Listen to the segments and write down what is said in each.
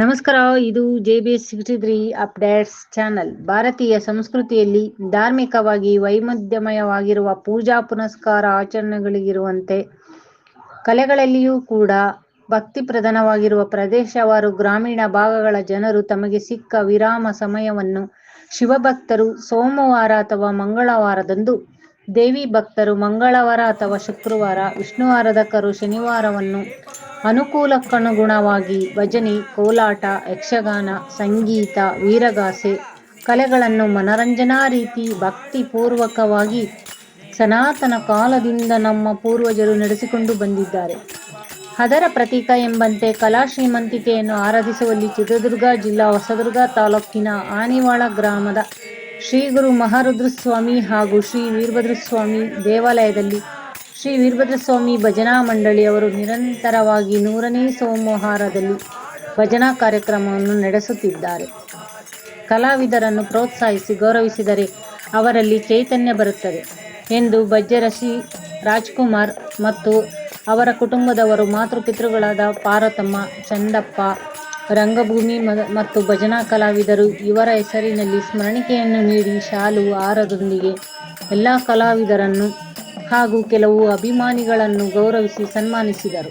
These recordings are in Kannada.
ನಮಸ್ಕಾರ, ಇದು J B sixty three updates channel. ಭಾರತೀಯ ಸಂಸ್ಕೃತಿಯಲ್ಲಿ ಧಾರ್ಮಿಕವಾಗಿ ವೈಮಧ್ಯಮಯವಾಗಿರುವ ಪೂಜಾ ಪುನಸ್ಕಾರ ಆಚರಣೆಗಳಿಗಿರುವಂತೆ ಕಲೆಗಳಲ್ಲಿಯೂ ಕೂಡ ಭಕ್ತಿ ಪ್ರಧಾನವಾಗಿರುವ ಪ್ರದೇಶವಾರು ಗ್ರಾಮೀಣ ಭಾಗಗಳ ಜನರು ತಮಗೆ ಸಿಕ್ಕ ವಿರಾಮ ಸಮಯವನ್ನು ಶಿವಭಕ್ತರು ಸೋಮವಾರ ಅಥವಾ ಮಂಗಳವಾರದಂದು, ದೇವಿ ಭಕ್ತರು ಮಂಗಳವಾರ ಅಥವಾ ಶುಕ್ರವಾರ ವಿಷ್ಣುವಾರದಕರು ಶನಿವಾರವನ್ನು ಅನುಕೂಲಕ್ಕನುಗುಣವಾಗಿ ಭಜನೆ, ಕೋಲಾಟ, ಯಕ್ಷಗಾನ, ಸಂಗೀತ, ವೀರಗಾಸೆ ಕಲೆಗಳನ್ನು ಮನರಂಜನಾ ರೀತಿ ಭಕ್ತಿಪೂರ್ವಕವಾಗಿ ಸನಾತನ ಕಾಲದಿಂದ ನಮ್ಮ ಪೂರ್ವಜರು ನಡೆಸಿಕೊಂಡು ಬಂದಿದ್ದಾರೆ. ಅದರ ಪ್ರತೀಕ ಎಂಬಂತೆ ಕಲಾ ಶ್ರೀಮಂತಿಕೆಯನ್ನು ಆರಾಧಿಸುವಲ್ಲಿ ಚಿತ್ರದುರ್ಗ, ಜಿಲ್ಲಾ ಹೊಸದುರ್ಗ ತಾಲೂಕಿನ ಆನಿವಾಳ ಗ್ರಾಮದ ಶ್ರೀ ಗುರು ಮಹಾರುದ್ರಸ್ವಾಮಿ ಹಾಗೂ ಶ್ರೀ ವೀರಭದ್ರಸ್ವಾಮಿ ದೇವಾಲಯದಲ್ಲಿ ಶ್ರೀ ವೀರಭದ್ರಸ್ವಾಮಿ ಭಜನಾ ಮಂಡಳಿಯವರು ನಿರಂತರವಾಗಿ ನೂರನೇ ಸೋಮವಾರದಲ್ಲಿ ಭಜನಾ ಕಾರ್ಯಕ್ರಮವನ್ನು ನಡೆಸುತ್ತಿದ್ದಾರೆ. ಕಲಾವಿದರನ್ನು ಪ್ರೋತ್ಸಾಹಿಸಿ ಗೌರವಿಸಿದರೆ ಅವರಲ್ಲಿ ಚೈತನ್ಯ ಬರುತ್ತದೆ ಎಂದು ಬಜ್ಜರಶಿ ರಾಜ್ಕುಮಾರ್ ಮತ್ತು ಅವರ ಕುಟುಂಬದವರು ಮಾತೃಪಿತೃಗಳಾದ ಪಾರತಮ್ಮ ಚಂದಪ್ಪ, ರಂಗಭೂಮಿ ಮತ್ತು ಭಜನಾ ಕಲಾವಿದರು ಇವರ ಹೆಸರಿನಲ್ಲಿ ಸ್ಮರಣಿಕೆಯನ್ನು ನೀಡಿ ಶಾಲು ಆರದೊಂದಿಗೆ ಎಲ್ಲ ಕಲಾವಿದರನ್ನು ಹಾಗೂ ಕೆಲವು ಅಭಿಮಾನಿಗಳನ್ನು ಗೌರವಿಸಿ ಸನ್ಮಾನಿಸಿದರು.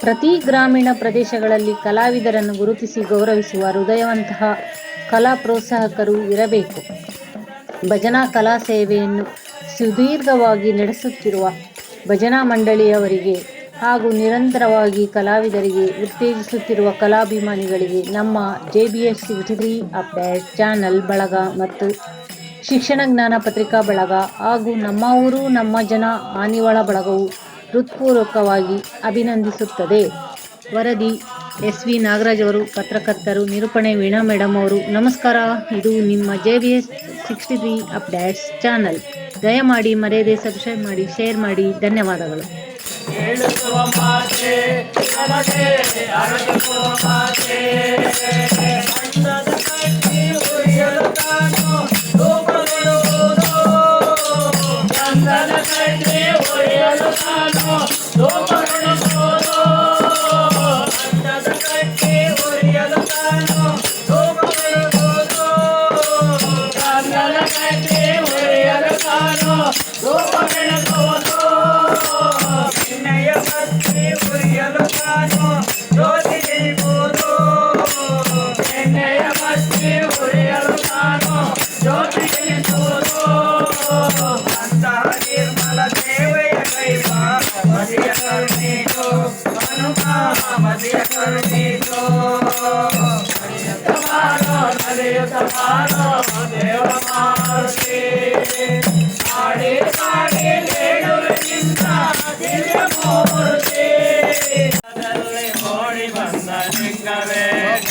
ಪ್ರತಿ ಗ್ರಾಮೀಣ ಪ್ರದೇಶಗಳಲ್ಲಿ ಕಲಾವಿದರನ್ನು ಗುರುತಿಸಿ ಗೌರವಿಸುವ ಹೃದಯವಂತಹ ಕಲಾ ಪ್ರೋತ್ಸಾಹಕರು ಇರಬೇಕು. ಭಜನಾ ಕಲಾ ಸೇವೆಯನ್ನು ಸುದೀರ್ಘವಾಗಿ ನಡೆಸುತ್ತಿರುವ ಭಜನಾ ಮಂಡಳಿಯವರಿಗೆ ಹಾಗೂ ನಿರಂತರವಾಗಿ ಕಲಾವಿದರಿಗೆ, ಉತ್ತೇಜಿಸುತ್ತಿರುವ ಕಲಾಭಿಮಾನಿಗಳಿಗೆ ನಮ್ಮ J B S update channel ಬಳಗ ಮತ್ತು ಶಿಕ್ಷಣ ಜ್ಞಾನ ಪತ್ರಿಕಾ ಬಳಗ ಹಾಗೂ ನಮ್ಮ ಊರು, ನಮ್ಮ ಜನ ಆನಿವಾಳ ಬಳಗವು ಹೃತ್ಪೂರ್ವಕವಾಗಿ ಅಭಿನಂದಿಸುತ್ತದೆ. ವರದಿ, ಎಸ್ ವಿ ನಾಗರಾಜ್ ಅವರು, ಪತ್ರಕರ್ತರು, ನಿರೂಪಣೆ ವೀಣಾ ಮೇಡಮ್ ಅವರು, ನಮಸ್ಕಾರ. ಇದು ನಿಮ್ಮ J B S sixty three updates channel. ದಯಮಾಡಿ ಮರೆಯದೆ ಸಬ್ಸ್ಕ್ರೈಬ್ ಮಾಡಿ, ಶೇರ್ ಮಾಡಿ. ಧನ್ಯವಾದಗಳು. ಹೇಳುವ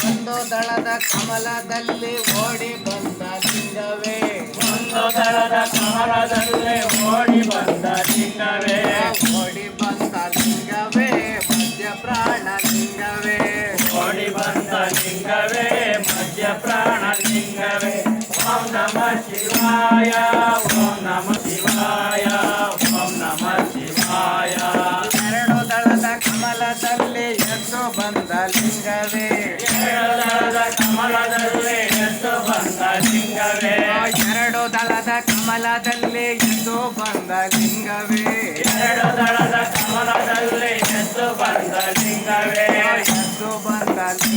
ಒಂದು ದಳದ ಕಮಲದಲ್ಲಿ ಓಡಿ ಬಂದ ಲಿಂಗವೇ ಒಂದು ದಳದ ಕಮಲದಲ್ಲಿ ಓಡಿ ಬಂದ ಲಿಂಗವೇ ಓಡಿ ಬಂದ ಲಿಂಗವೇ ಮಧ್ಯ ಪ್ರಾಣ ಲಿಂಗವೇ. ಓಡಿ ಬಂದ ಲಿಂಗವೇ. ಮಧ್ಯ ಪ್ರಾಣ ಲಿಂಗವೇ ಓಂ ನಮ ಶಿವಾಯ ಓಂ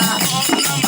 Oh, no, no.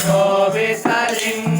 लिङ्गोविसलिङ्ग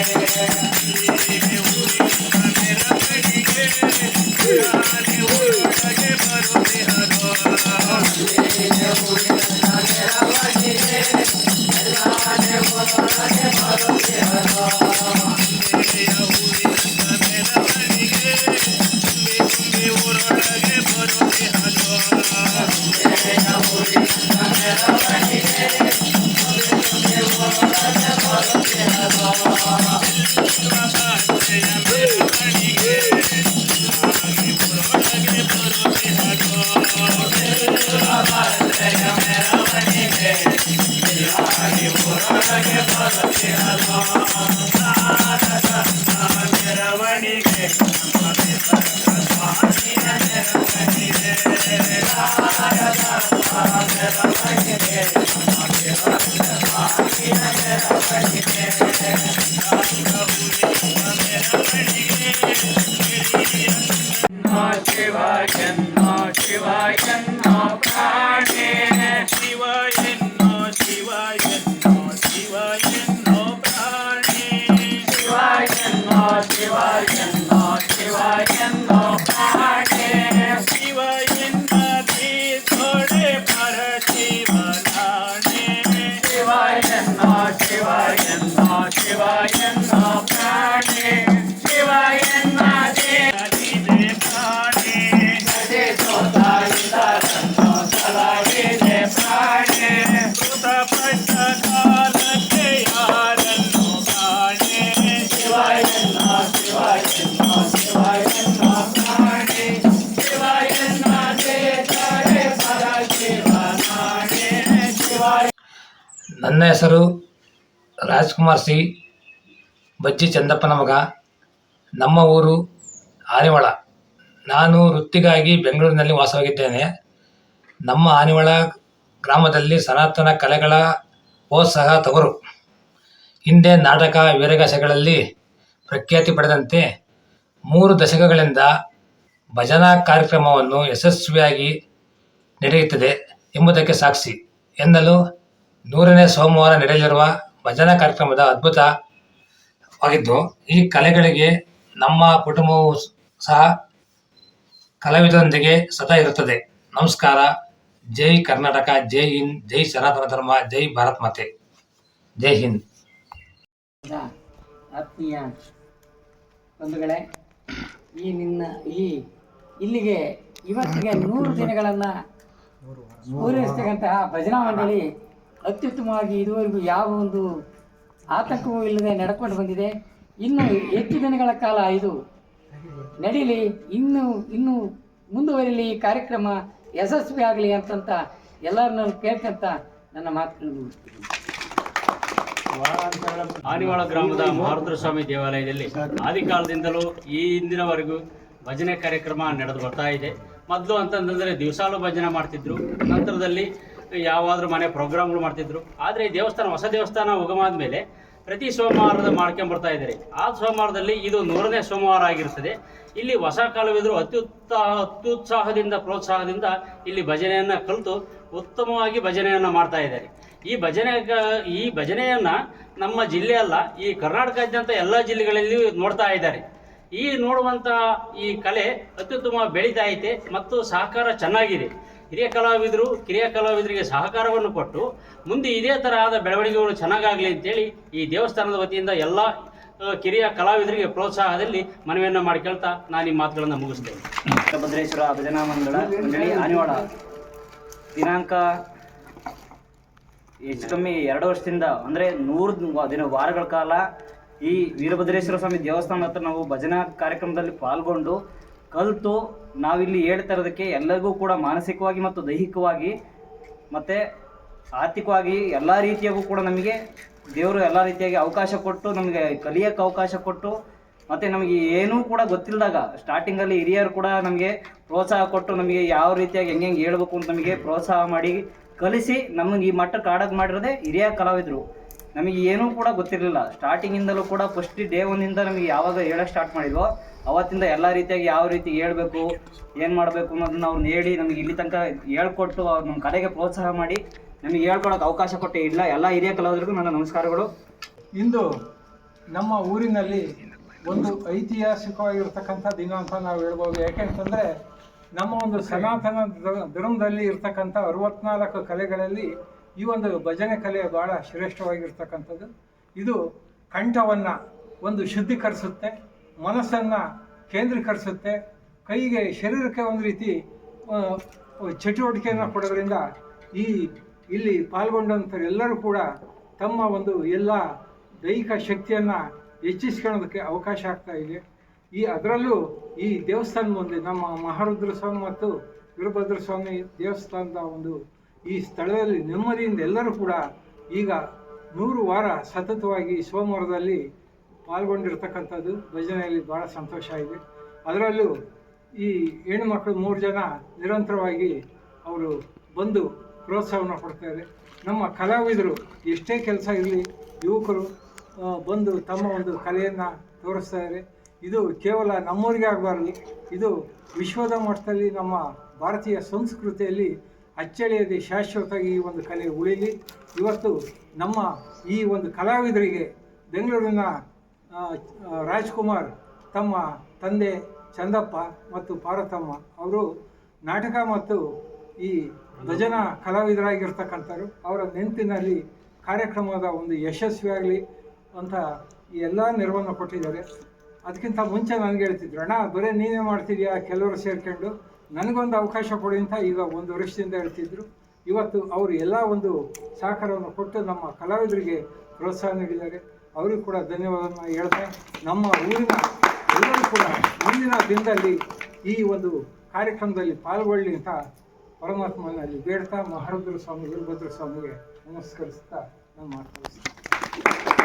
Yeah. Gracias. ನನ್ನ ಹೆಸರು ರಾಜ್ಕುಮಾರ್ ಸಿ. ಬಜ್ಜಿ ಚಂದಪ್ಪನ ಮಗ. ನಮ್ಮ ಊರು ಆನಿವಳ. ನಾನು ವೃತ್ತಿಗಾಗಿ ಬೆಂಗಳೂರಿನಲ್ಲಿ ವಾಸವಾಗಿದ್ದೇನೆ. ನಮ್ಮ ಆನಿವಳ ಗ್ರಾಮದಲ್ಲಿ ಸನಾತನ ಕಲೆಗಳ ಪ್ರೋತ್ಸಾಹ ತವರು. ಹಿಂದೆ ನಾಟಕ, ವೀರಗಾಸೆಗಳಲ್ಲಿ ಪ್ರಖ್ಯಾತಿ ಪಡೆದಂತೆ ಮೂರು ದಶಕಗಳಿಂದ ಭಜನಾ ಕಾರ್ಯಕ್ರಮವನ್ನು ಯಶಸ್ವಿಯಾಗಿ ನಡೆಯುತ್ತದೆ ಎಂಬುದಕ್ಕೆ ಸಾಕ್ಷಿ. ಎನ್ನಲು ನೂರನೇ ಸೋಮವಾರ ನಡೆಯಲಿರುವ ಭಜನಾ ಕಾರ್ಯಕ್ರಮದ ಅದ್ಭುತವಾಗಿದ್ದು ಈ ಕಲೆಗಳಿಗೆ ನಮ್ಮ ಕುಟುಂಬವು ಸಹ ಕಲಾವಿದರೊಂದಿಗೆ ಸದಾ ಇರುತ್ತದೆ. ನಮಸ್ಕಾರ. ಜೈ ಕರ್ನಾಟಕ, ಜೈ ಹಿಂದ್, ಜೈ ಸನಾತನ ಧರ್ಮ, ಜೈ ಭಾರತ್ ಮಾತೆ. ಜೈ ಹಿಂದ್. ಆತ್ಮೀಯ ಬಂಧುಗಳೇ, ಈ ನಿನ್ನ, ಈ ಇಲ್ಲಿಗೆ ಇವತ್ತಿಗೆ ನೂರು ದಿನಗಳನ್ನು ಪೂರೈಸ್ತಕ್ಕಂತಹ ಭಜನಾ ಮಂಡಳಿ ಅತ್ಯುತ್ತಮವಾಗಿ ಇದುವರೆಗೂ ಯಾವ ಒಂದು ಆತಂಕವೂ ಇಲ್ಲದೆ ನಡ್ಕೊಂಡು ಬಂದಿದೆ. ಇನ್ನು ಹೆಚ್ಚು ದಿನಗಳ ಕಾಲ ಇದು ನಡೀಲಿ. ಇನ್ನು ಇನ್ನು ಮುಂದುವರಿಲಿ ಈ ಕಾರ್ಯಕ್ರಮ ಯಶಸ್ವಿ ಆಗಲಿ ಅಂತಂತ ಎಲ್ಲರನ್ನೂ ಕೇಳ್ಕಂತ ನನ್ನ ಮಾತುಗಳನ್ನು ಮುಗಿಸ್ತೀನಿ. ಆನಿವಾಳ ಗ್ರಾಮದ ಮಹಾರುದ್ರ ಸ್ವಾಮಿ ದೇವಾಲಯದಲ್ಲಿ ಆದಿಕಾಲದಿಂದಲೂ ಈ ಹಿಂದಿನವರೆಗೂ ಭಜನೆ ಕಾರ್ಯಕ್ರಮ ನಡೆದು ಬರ್ತಾ ಇದೆ. ಮೊದಲು ಅಂತಂದ್ರೆ ದಿವಸಾಲು ಭಜನೆ ಮಾಡ್ತಿದ್ರು. ನಂತರದಲ್ಲಿ ಯಾವಾದ್ರೂ ಮನೆ ಪ್ರೋಗ್ರಾಮ್ಗಳು ಮಾಡ್ತಿದ್ರು. ಆದರೆ ಈ ದೇವಸ್ಥಾನ, ಹೊಸ ದೇವಸ್ಥಾನ ಉಗಮಾದ ಮೇಲೆ ಪ್ರತಿ ಸೋಮವಾರದ ಮಾಡ್ಕೊಂಡ್ ಬರ್ತಾ ಇದ್ದಾರೆ. ಆ ಸೋಮವಾರದಲ್ಲಿ ಇದು ನೂರನೇ ಸೋಮವಾರ ಆಗಿರ್ತದೆ. ಇಲ್ಲಿ ಹೊಸ ಕಾಲವಿದ್ರು ಅತ್ಯುತ್ತ, ಅತ್ಯುತ್ಸಾಹದಿಂದ, ಪ್ರೋತ್ಸಾಹದಿಂದ ಇಲ್ಲಿ ಭಜನೆಯನ್ನ ಕಲಿತು ಉತ್ತಮವಾಗಿ ಭಜನೆಯನ್ನ ಮಾಡ್ತಾ ಇದ್ದಾರೆ. ಈ ಭಜನೆ ಈ ಭಜನೆಯನ್ನ ನಮ್ಮ ಜಿಲ್ಲೆ ಅಲ್ಲ, ಈ ಕರ್ನಾಟಕದಾದ್ಯಂತ ಎಲ್ಲ ಜಿಲ್ಲೆಗಳಲ್ಲಿ ನೋಡ್ತಾ ಇದ್ದಾರೆ. ಈ ನೋಡುವಂತಹ ಈ ಕಲೆ ಅತ್ಯುತ್ತಮ ಬೆಳೀತಾ ಐತೆ ಮತ್ತು ಸಹಕಾರ ಚೆನ್ನಾಗಿದೆ. ಹಿರಿಯ ಕಲಾವಿದರು, ಕಿರಿಯ ಕಲಾವಿದರಿಗೆ ಸಹಕಾರವನ್ನು ಕೊಟ್ಟು ಮುಂದೆ ಇದೇ ತರಹದ ಬೆಳವಣಿಗೆಗಳು ಚೆನ್ನಾಗಾಗಲಿ ಅಂತೇಳಿ ಈ ದೇವಸ್ಥಾನದ ವತಿಯಿಂದ ಎಲ್ಲ ಕಿರಿಯ ಕಲಾವಿದರಿಗೆ ಪ್ರೋತ್ಸಾಹದಲ್ಲಿ ಮನವಿಯನ್ನು ಮಾಡಿಕೊಳ್ತಾ ನಾನು ಈ ಮಾತುಗಳನ್ನು ಮುಗಿಸ್ತೇನೆ. ಭದ್ರೇಶ್ವರ ಭಜನಾ ಮಂಡಳ ಆನಿವಾಡ. ದಿನಾಂಕ ಹೆಚ್ಚು ಕಮ್ಮಿ ಎರಡು ವರ್ಷದಿಂದ, ಅಂದರೆ ನೂರು ದಿನ ವಾರಗಳ ಕಾಲ ಈ ವೀರಭದ್ರೇಶ್ವರ ಸ್ವಾಮಿ ದೇವಸ್ಥಾನ ಹತ್ರ ನಾವು ಭಜನಾ ಕಾರ್ಯಕ್ರಮದಲ್ಲಿ ಪಾಲ್ಗೊಂಡು ಕಲಿತು ನಾವಿಲ್ಲಿ ಹೇಳ್ತಾ ಇರೋದಕ್ಕೆ ಎಲ್ಲರಿಗೂ ಕೂಡ ಮಾನಸಿಕವಾಗಿ ಮತ್ತು ದೈಹಿಕವಾಗಿ ಮತ್ತು ಆರ್ಥಿಕವಾಗಿ ಎಲ್ಲ ರೀತಿಯಾಗೂ ಕೂಡ ನಮಗೆ ದೇವರು ಎಲ್ಲ ರೀತಿಯಾಗಿ ಅವಕಾಶ ಕೊಟ್ಟು, ನಮಗೆ ಕಲಿಯೋಕ್ಕೆ ಅವಕಾಶ ಕೊಟ್ಟು, ಮತ್ತು ನಮಗೆ ಏನೂ ಕೂಡ ಗೊತ್ತಿಲ್ಲದಾಗ ಸ್ಟಾರ್ಟಿಂಗಲ್ಲಿ ಹಿರಿಯರು ಕೂಡ ನಮಗೆ ಪ್ರೋತ್ಸಾಹ ಕೊಟ್ಟು ನಮಗೆ ಯಾವ ರೀತಿಯಾಗಿ ಹೆಂಗೆ ಹೇಳ್ಬೇಕು ಅಂತ ನಮಗೆ ಪ್ರೋತ್ಸಾಹ ಮಾಡಿ ಕಲಿಸಿ ನಮಗೆ ಈ ಮಟ್ಟಕ್ಕೆ ಆಡೋಕೆ ಮಾಡಿರೋದೇ ಹಿರಿಯ ಕಲಾವಿದರು. ನಮಗೆ ಏನೂ ಕೂಡ ಗೊತ್ತಿರಲಿಲ್ಲ. ಸ್ಟಾರ್ಟಿಂಗಿಂದಲೂ ಕೂಡ ಫಸ್ಟ್ ಡೇ ಒಂದಿಂದ ನಮಗೆ ಯಾವಾಗ ಹೇಳಕ್ ಸ್ಟಾರ್ಟ್ ಮಾಡಿದ್ವೋ, ಅವತ್ತಿಂದ ಎಲ್ಲ ರೀತಿಯಾಗಿ ಯಾವ ರೀತಿ ಹೇಳ್ಬೇಕು, ಏನು ಮಾಡಬೇಕು ಅನ್ನೋದನ್ನ ಅವ್ರನ್ನ ಹೇಳಿ ನಮಗೆ ಇಲ್ಲಿ ತನಕ ಹೇಳ್ಕೊಟ್ಟು ಅವ್ರು ನಮ್ಮ ಕಡೆಗೆ ಪ್ರೋತ್ಸಾಹ ಮಾಡಿ ನಮಗೆ ಹೇಳ್ಕೊಳಕ್ಕೆ ಅವಕಾಶ ಕೊಟ್ಟೇ ಇಲ್ಲ. ಎಲ್ಲ ಹಿರಿಯ ಕಲಾವಿದರಿಗೂ ನನ್ನ ನಮಸ್ಕಾರಗಳು. ಇಂದು ನಮ್ಮ ಊರಿನಲ್ಲಿ ಒಂದು ಐತಿಹಾಸಿಕವಾಗಿರ್ತಕ್ಕಂಥ ದಿನ ಅಂತ ನಾವು ಹೇಳ್ಬೋದು. ಯಾಕೆಂತಂದರೆ ನಮ್ಮ ಒಂದು ಸನಾತನ ಧರ್ಮದಲ್ಲಿ ಇರ್ತಕ್ಕಂಥ ಅರವತ್ನಾಲ್ಕು ಕಲೆಗಳಲ್ಲಿ ಈ ಒಂದು ಭಜನೆ ಕಲೆ ಭಾಳ ಶ್ರೇಷ್ಠವಾಗಿರ್ತಕ್ಕಂಥದ್ದು. ಇದು ಕಂಠವನ್ನು ಒಂದು ಶುದ್ಧೀಕರಿಸುತ್ತೆ, ಮನಸ್ಸನ್ನು ಕೇಂದ್ರೀಕರಿಸುತ್ತೆ, ಕೈಗೆ, ಶರೀರಕ್ಕೆ ಒಂದು ರೀತಿ ಚಟುವಟಿಕೆಯನ್ನು ಕೊಡೋದ್ರಿಂದ ಈ ಇಲ್ಲಿ ಪಾಲ್ಗೊಂಡಂಥ ಎಲ್ಲರೂ ಕೂಡ ತಮ್ಮ ಒಂದು ಎಲ್ಲ ದೈಹಿಕ ಶಕ್ತಿಯನ್ನು ಹೆಚ್ಚಿಸ್ಕೊಳ್ಳೋದಕ್ಕೆ ಅವಕಾಶ ಆಗ್ತಾ ಇದೆ. ಈ ಅದರಲ್ಲೂ ಈ ದೇವಸ್ಥಾನ ಮುಂದೆ ನಮ್ಮ ಮಹಾರುದ್ರ ಸ್ವಾಮಿ ಮತ್ತು ವೀರಭದ್ರ ಸ್ವಾಮಿ ದೇವಸ್ಥಾನದ ಒಂದು ಈ ಸ್ಥಳದಲ್ಲಿ ನೆಮ್ಮದಿಯಿಂದ ಎಲ್ಲರೂ ಕೂಡ ಈಗ ನೂರು ವಾರ ಸತತವಾಗಿ ಸೋಮವಾರದಲ್ಲಿ ಪಾಲ್ಗೊಂಡಿರ್ತಕ್ಕಂಥದ್ದು ಭಜನೆಯಲ್ಲಿ ಭಾಳ ಸಂತೋಷ ಇದೆ ಅದರಲ್ಲೂ ಈ ಹೆಣ್ಮಕ್ಳು ಮೂರು ಜನ ನಿರಂತರವಾಗಿ ಅವರು ಬಂದು ಪ್ರೋತ್ಸಾಹವನ್ನು ಕೊಡ್ತಾರೆ ನಮ್ಮ ಕಲಾವಿದರು ಎಷ್ಟೇ ಕೆಲಸ ಇರಲಿ, ಯುವಕರು ಬಂದು ತಮ್ಮ ಒಂದು ಕಲೆಯನ್ನು ತೋರಿಸ್ತಾ ಇದ್ದಾರೆ. ಇದು ಕೇವಲ ನಮ್ಮೂರಿಗೆ ಆಗಬಾರ್ದು. ಇದು ವಿಶ್ವದ ಮಟ್ಟದಲ್ಲಿ ನಮ್ಮ ಭಾರತೀಯ ಸಂಸ್ಕೃತಿಯಲ್ಲಿ ಅಚ್ಚಳಿಯದೆ ಶಾಶ್ವತವಾಗಿ ಈ ಒಂದು ಕಲೆ ಉಳಿಲಿ. ಇವತ್ತು ನಮ್ಮ ಈ ಒಂದು ಕಲಾವಿದರಿಗೆ ಬೆಂಗಳೂರಿನ ರಾಜ್ಕುಮಾರ್ ತಮ್ಮ ತಂದೆ ಚಂದಪ್ಪ ಮತ್ತು ಪಾರತಮ್ಮ ಅವರು ನಾಟಕ ಮತ್ತು ಈ ಭಜನಾ ಕಲಾವಿದರಾಗಿರ್ತಕ್ಕಂಥವ್ರು. ಅವರ ನೆನಪಿನಲ್ಲಿ ಕಾರ್ಯಕ್ರಮದ ಒಂದು ಯಶಸ್ವಿಯಾಗಲಿ ಅಂತ ಈ ಎಲ್ಲ ನೆರವನ್ನು ಕೊಟ್ಟಿದ್ದಾರೆ. ಅದಕ್ಕಿಂತ ಮುಂಚೆ ನನಗೆ ಹೇಳ್ತಿದ್ರು, ಅಣ್ಣ, ಬರೀ ನೀನೇ ಮಾಡ್ತಿದ್ಯಾ? ಕೆಲವರು ಸೇರ್ಕೊಂಡು ನನಗೊಂದು ಅವಕಾಶ ಕೊಡಿ ಅಂತ ಈಗ ಒಂದು ವರ್ಷದಿಂದ ಹೇಳ್ತಿದ್ರು. ಇವತ್ತು ಅವರು ಎಲ್ಲ ಒಂದು ಸಹಕಾರವನ್ನು ಕೊಟ್ಟು ನಮ್ಮ ಕಲಾವಿದರಿಗೆ ಪ್ರೋತ್ಸಾಹ ನೀಡಿದ್ದಾರೆ ಅವರಿಗೂ ಕೂಡ ಧನ್ಯವಾದವನ್ನು ಹೇಳ್ತಾ ನಮ್ಮ ಊರಿನ ಎಲ್ಲರೂ ಕೂಡ ಮುಂದಿನ ದಿನದಲ್ಲಿ ಈ ಒಂದು ಕಾರ್ಯಕ್ರಮದಲ್ಲಿ ಪಾಲ್ಗೊಳ್ಳಿ ಅಂತ ಪರಮಾತ್ಮನಲ್ಲಿ ಬೇಡ್ತಾ ಮಹಾರುದ್ರ ಸ್ವಾಮಿ ವೀರಭದ್ರ ಸ್ವಾಮಿಗೆ ನಮಸ್ಕರಿಸ್ತಾ ನಾನು ಮಾತಾಡಿಸ್ತೀನಿ